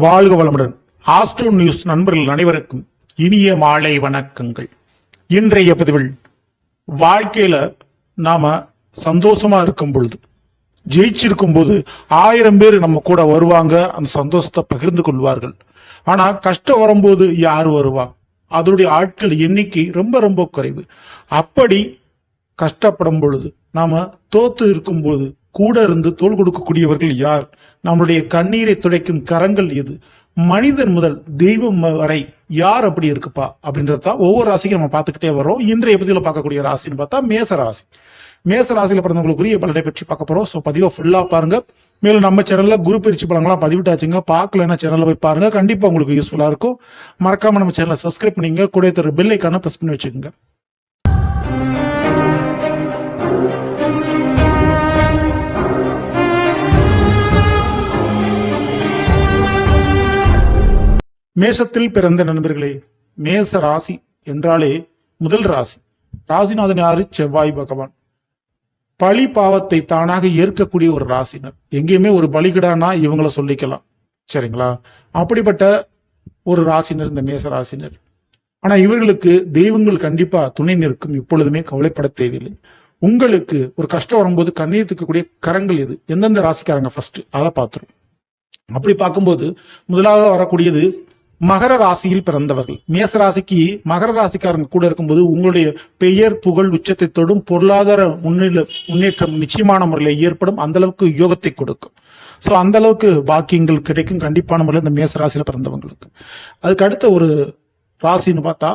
வாழ்க வளமுடன். Astro news நண்பர்கள் அனைவருக்கும் இனிய மாலை வணக்கங்கள். இன்றைய பதிவில் வாழ்க்கையில நாம சந்தோஷமா இருக்கும் பொழுது ஜெயிச்சிருக்கும் போது ஆயிரம் பேர் நம்ம கூட வருவாங்க அந்த சந்தோஷத்தை பகிர்ந்து கொள்வார்கள். ஆனா கஷ்டம் வரும்போது யார் வருவா? அதனுடைய ஆட்கள் எண்ணிக்கை ரொம்ப ரொம்ப குறைவு. அப்படி கஷ்டப்படும் பொழுது நாம தோத்து இருக்கும்போது கூட இருந்து தோல் கொடுக்கக்கூடியவர்கள் யார்? நம்முடைய கண்ணீரை துடைக்கும் கரங்கள் எது? மனிதன் முதல் தெய்வம் வரை யார் அப்படி இருக்குப்பா? அப்படின்றத ஒவ்வொரு ராசிக்கும் நம்ம பார்த்துக்கிட்டே வரோம் இன்றைய பதிவில் பார்க்கக்கூடிய ராசின்னு பார்த்தா மேச ராசி. மேச ராசியில பிறந்தவங்களுக்குரிய பலனை பற்றி பார்க்க போறோம். ஸோ பதிவை ஃபுல்லா பாருங்க. மேலும் நம்ம சேனல்ல குரு பயிற்சி பலங்களாம் பதிவிட்டாச்சுங்க. பார்க்கலன்னா சேனல்ல போய் பாருங்க. கண்டிப்பா உங்களுக்கு யூஸ்ஃபுல்லா இருக்கும். மறக்காம நம்ம சேனலை சப்ஸ்கிரைப் பண்ணிங்க. கூட தர பெல் ஐக்கான பிரஸ் பண்ணி வச்சுக்கோங்க. மேசத்தில் பிறந்த நண்பர்களே மேச ராசி என்றாலே முதல் ராசி. ராசிநாதன் யாரு? செவ்வாய் பகவான். பழி பாவத்தை தானாக ஏற்கக்கூடிய ஒரு ராசினர். எங்கேயுமே ஒரு பலிகிடானா இவங்கள சொல்லிக்கலாம். சரிங்களா? அப்படிப்பட்ட ஒரு ராசினர் இந்த மேச ராசினர். ஆனா இவர்களுக்கு தெய்வங்கள் கண்டிப்பா துணை நிற்கும். இப்பொழுதுமே கவலைப்பட தேவையில்லை. உங்களுக்கு ஒரு கஷ்டம் வரும்போது கண்ணீர் தூக்கக்கூடிய கரங்கள் எது? எந்தெந்த ராசிக்காரங்க ஃபர்ஸ்ட் அதை பார்த்துரும் அப்படி பார்க்கும்போது முதலாவது வரக்கூடியது மகர ராசியில் பிறந்தவர்கள். மேச ராசிக்கு மகர ராசிக்காரங்க கூட இருக்கும்போது உங்களுடைய பெயர் புகழ் உச்சத்தை தொடும் பொருளாதார முன்னில முன்னேற்றம் நிச்சயமான முறையில் ஏற்படும். அந்த அளவுக்கு யோகத்தை கொடுக்கும். ஸோ அந்த அளவுக்கு பாக்கியங்கள் கிடைக்கும். கண்டிப்பான முறையில் இந்த மேச ராசியில பிறந்தவங்களுக்கு. அதுக்கு அடுத்த ஒரு ராசின்னு பார்த்தா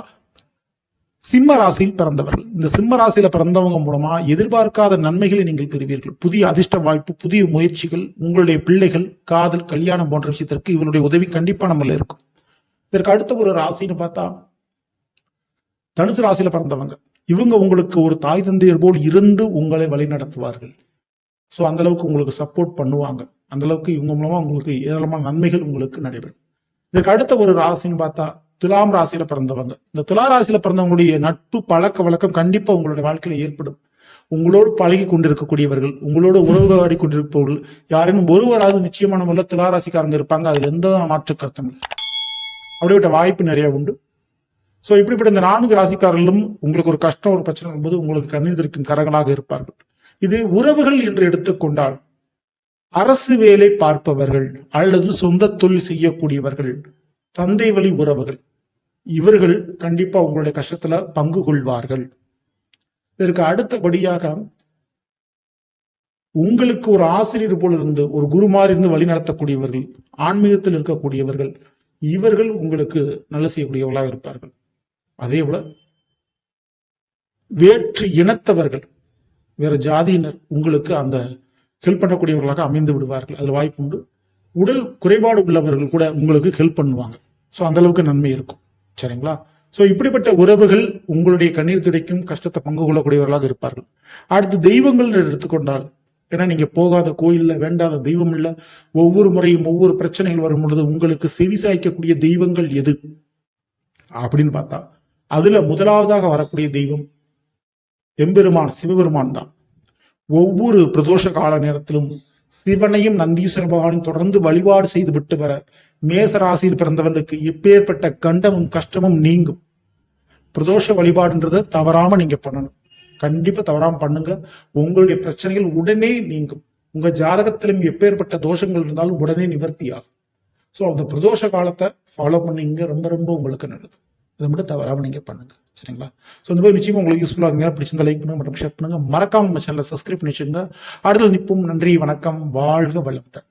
சிம்ம ராசியில் பிறந்தவர்கள். இந்த சிம்ம ராசியில பிறந்தவங்க மூலமா எதிர்பார்க்காத நன்மைகளை நீங்கள் பெறுவீர்கள். புதிய அதிர்ஷ்ட வாய்ப்பு புதிய முயற்சிகள் உங்களுடைய பிள்ளைகள் காதல் கல்யாணம் போன்ற விஷயத்திற்கு இவருடைய உதவி கண்டிப்பான நம்மள இருக்கும். இதற்கு அடுத்த ஒரு ராசின்னு பார்த்தா தனுசு ராசியில பிறந்தவங்க. இவங்க உங்களுக்கு ஒரு தாய் தந்தையர் போல் இருந்து உங்களை வழி நடத்துவார்கள் ஸோ அந்த அளவுக்கு உங்களுக்கு சப்போர்ட் பண்ணுவாங்க. அந்த அளவுக்கு இவங்க மூலமா உங்களுக்கு ஏராளமான நன்மைகள் உங்களுக்கு நடைபெறும். இதற்கு அடுத்த ஒரு ராசின்னு பார்த்தா துலாம் ராசியில பிறந்தவங்க. இந்த துலா ராசியில பிறந்தவங்களுடைய நட்பு பழக்க வழக்கம் கண்டிப்பா உங்களுடைய வாழ்க்கையில ஏற்படும். உங்களோடு பழகி கொண்டிருக்கக்கூடியவர்கள் உறவு வாடி கொண்டிருப்பவர்கள் யாரேனும் ஒருவராவது நிச்சயமான முறையில் துலா ராசிக்காரங்க இருப்பாங்க. அதுல எந்த மாற்று கருத்தும் இல்லை. அப்படிப்பட்ட வாய்ப்பு நிறைய உண்டு. ஸோ இப்படிப்பட்ட இந்த நான்கு ராசிக்காரர்களும் உங்களுக்கு ஒரு கஷ்டம் ஒரு பிரச்சனை வரும்போது உங்களுக்கு கண்ணீர் கரங்களாக இருப்பார்கள். இது உறவுகள் என்று எடுத்துக்கொண்டால் அரசு வேலை பார்ப்பவர்கள் அல்லது சொந்த தொழில் செய்யக்கூடியவர்கள் தந்தை வழி உறவுகள் இவர்கள் கண்டிப்பா உங்களுடைய கஷ்டத்துல பங்கு கொள்வார்கள். இதற்கு அடுத்தபடியாக உங்களுக்கு ஒரு ஆசிரியர் போல இருந்து ஒரு குருமார் இருந்து வழி நடத்தக்கூடியவர்கள் ஆன்மீகத்தில் இருக்கக்கூடியவர்கள் இவர்கள் உங்களுக்கு நல்ல செய்யக்கூடியவர்களாக இருப்பார்கள். அதே போல வேற்று இனத்தவர்கள் வேற ஜாதியினர் உங்களுக்கு அந்த ஹெல்ப் பண்ணக்கூடியவர்களாக அமைந்து விடுவார்கள். அதில் வாய்ப்பு உண்டு. உடல் குறைபாடு உள்ளவர்கள் கூட உங்களுக்கு ஹெல்ப் பண்ணுவாங்க. ஸோ அந்த அளவுக்கு நன்மை இருக்கும். சரிங்களா? ஸோ இப்படிப்பட்ட உறவுகள் உங்களுடைய கண்ணீர் துடைக்கும் கஷ்டத்தை பங்கு கொள்ளக்கூடியவர்களாக இருப்பார்கள். அடுத்து தெய்வங்கள் எடுத்துக்கொண்டால் ஏன்னா நீங்க போகாத கோயில்ல வேண்டாத தெய்வம் இல்ல ஒவ்வொரு முறையும் ஒவ்வொரு பிரச்சனைகள் வரும் பொழுது உங்களுக்கு செவி சாய்க்கக்கூடிய தெய்வங்கள் எது? அப்படின்னு பார்த்தா அதுல முதலாவதாக வரக்கூடிய தெய்வம் எம்பெருமான் சிவபெருமான் தான். ஒவ்வொரு பிரதோஷ கால நேரத்திலும் சிவனையும் நந்தீஸ்வர பகவானும் தொடர்ந்து வழிபாடு செய்து விட்டு வர மேசராசியில் பிறந்தவர்களுக்கு எப்பேற்பட்ட கண்டமும் கஷ்டமும் நீங்கும். பிரதோஷ வழிபாடுன்றதை தவறாம நீங்க பண்ணணும். கண்டிப்பா தவறாம பண்ணுங்க. உங்களுடைய பிரச்சனைகள் உடனே நீங்கும். உங்க ஜாதகத்திலும் எப்பேற்பட்ட தோஷங்கள் இருந்தாலும் உடனே நிவர்த்தி ஆகும் ஸோ அந்த பிரதோஷ காலத்தை ஃபாலோ பண்ணீங்க. ரொம்ப ரொம்ப உங்களுக்கு நல்லது. இதை மட்டும் தவறாம நீங்க பண்ணுங்க. சரிங்களா? ஸோ இந்த மாதிரி நிச்சயமா உங்களுக்கு யூஸ்ஃபுல்லாக இருங்க பிடிச்சிருந்தா லைக் பண்ணுங்க. மற்றும் ஷேர் பண்ணுங்க மறக்காம நம்ம சேனலை சப்ஸ்கிரைப் பண்ணி வச்சுங்க அடுத்தது நிற்போம் நன்றி வணக்கம். வாழ்க வளமுடன்.